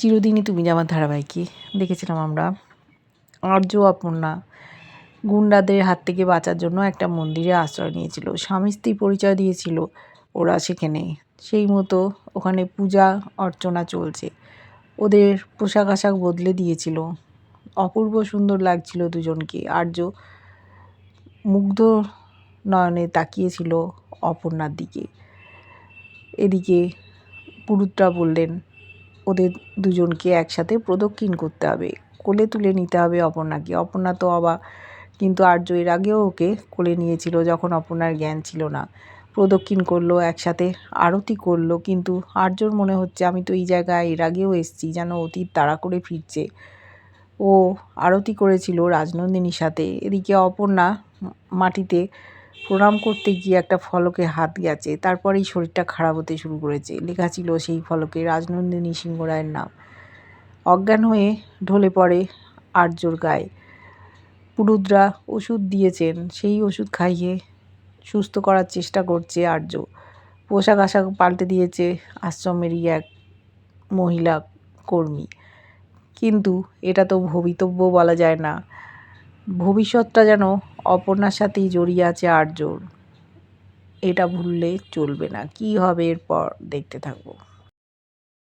চিরদিনই তুমি আমার ধারাবাহিকে, দেখেছিলাম আমরা। আর্য অপর্ণা গুন্ডাদের হাত থেকে বাঁচার জন্য একটা মন্দিরে আশ্রয় নিয়েছিল। স্বামী স্ত্রী পরিচয় দিয়েছিল ওরা সেখানে। সেই মতো ওখানে পূজা অর্চনা চলছে। ওদের পোশাক আশাক বদলে দিয়েছিল। অপূর্ব সুন্দর লাগছিল দুজনকে। আর্য মুগ্ধ নয়নে তাকিয়েছিল অপর্ণার দিকে। এদিকে পুরুতরা বললেন ওদের দুজনকে একসাথে প্রদক্ষিণ করতে হবে। কোলে তুলে নিতে হবে অপর্ণাকে। অপর্ণা তো অবা কিন্তু আর্য এর আগেও ওকে কোলে নিয়েছিল যখন অপর্ণার জ্ঞান ছিল না। প্রদক্ষিণ করল, একসাথে আরতি করল, কিন্তু আর্যর মনে হচ্ছে, আমি তো এই জায়গায় এর আগেও এসছি, যেন অতীত তাড়া করে ফিরছে। ও আরতি করেছিল রাজনন্দিনীর সাথে। এদিকে অপর্ণা মাটিতে প্রণাম করতে গিয়ে একটা ফলকে হাত গেছে। তারপরেই শরীরটা খারাপ হতে শুরু করেছে। লেখা ছিল সেই ফলকে রাজনন্দিনী সিংহ রায়ের নাম। অজ্ঞান হয়ে ঢলে পড়ে আর্যর গায়ে। পুরুদ্রা ওষুধ দিয়েছেন। সেই ওষুধ খাইয়ে সুস্থ করার চেষ্টা করছে আর্য। পোশাক আশাক পাল্টে দিয়েছে আশ্রমেরই এক মহিলা কর্মী। কিন্তু এটা তো ভবিতব্য বলা যায় না। ভবিষ্যৎটা যেন অপর্ণার সাথেই জড়িয়ে আছে আর্যর এটা ভুললে চলবে না। কি হবে এরপর দেখতে থাকব।